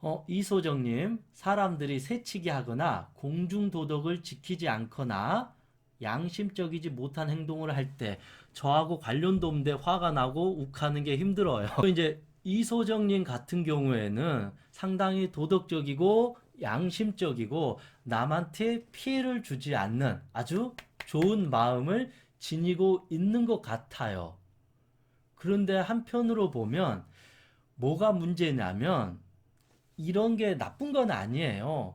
어, 이소정님, 사람들이 새치기 하거나 공중도덕을 지키지 않거나 양심적이지 못한 행동을 할 때 저하고 관련도 없는데 화가 나고 욱하는 게 힘들어요. 이제 이소정님 같은 경우에는 상당히 도덕적이고 양심적이고 남한테 피해를 주지 않는 아주 좋은 마음을 지니고 있는 것 같아요. 그런데 한편으로 보면 뭐가 문제냐면 이런 게 나쁜 건 아니에요.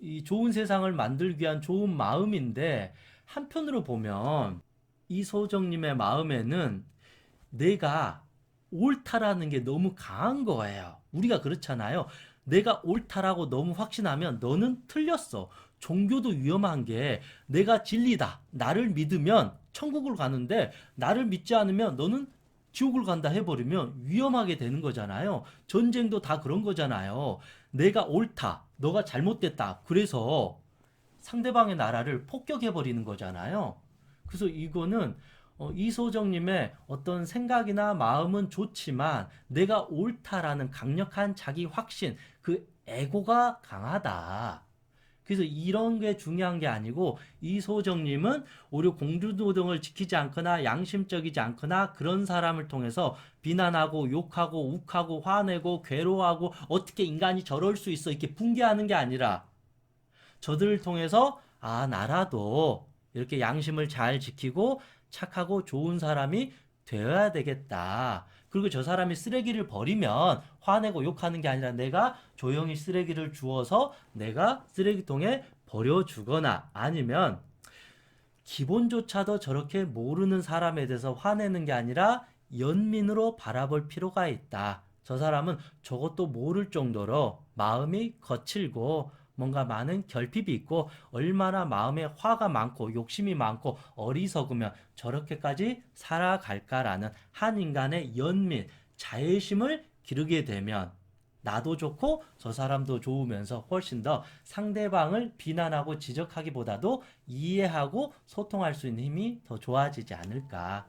이 좋은 세상을 만들기 위한 좋은 마음인데 한편으로 보면 이소정님의 마음에는 내가 옳다라는 게 너무 강한 거예요. 우리가 그렇잖아요. 내가 옳다라고 너무 확신하면 너는 틀렸어. 종교도 위험한 게 내가 진리다. 나를 믿으면 천국을 가는데 나를 믿지 않으면 너는 지옥을 간다 해버리면 위험하게 되는 거잖아요. 전쟁도 다 그런 거잖아요. 내가 옳다. 너가 잘못됐다. 그래서 상대방의 나라를 폭격해버리는 거잖아요. 그래서 이거는 어, 이소정님의 어떤 생각이나 마음은 좋지만 내가 옳다라는 강력한 자기 확신, 그 에고가 강하다. 그래서 이런 게 중요한 게 아니고 이소정님은 오히려 공주노동을 지키지 않거나 양심적이지 않거나 그런 사람을 통해서 비난하고 욕하고 욱하고 화내고 괴로워하고 어떻게 인간이 저럴 수 있어 이렇게 붕괴하는 게 아니라 저들을 통해서 아 나라도 이렇게 양심을 잘 지키고 착하고 좋은 사람이 되어야 되겠다. 그리고 저 사람이 쓰레기를 버리면 화내고 욕하는 게 아니라 내가 조용히 쓰레기를 주워서 내가 쓰레기통에 버려주거나 아니면 기본조차도 저렇게 모르는 사람에 대해서 화내는 게 아니라 연민으로 바라볼 필요가 있다. 저 사람은 저것도 모를 정도로 마음이 거칠고 뭔가 많은 결핍이 있고 얼마나 마음에 화가 많고 욕심이 많고 어리석으면 저렇게까지 살아갈까라는 한 인간의 연민, 자애심을 기르게 되면 나도 좋고 저 사람도 좋으면서 훨씬 더 상대방을 비난하고 지적하기보다도 이해하고 소통할 수 있는 힘이 더 좋아지지 않을까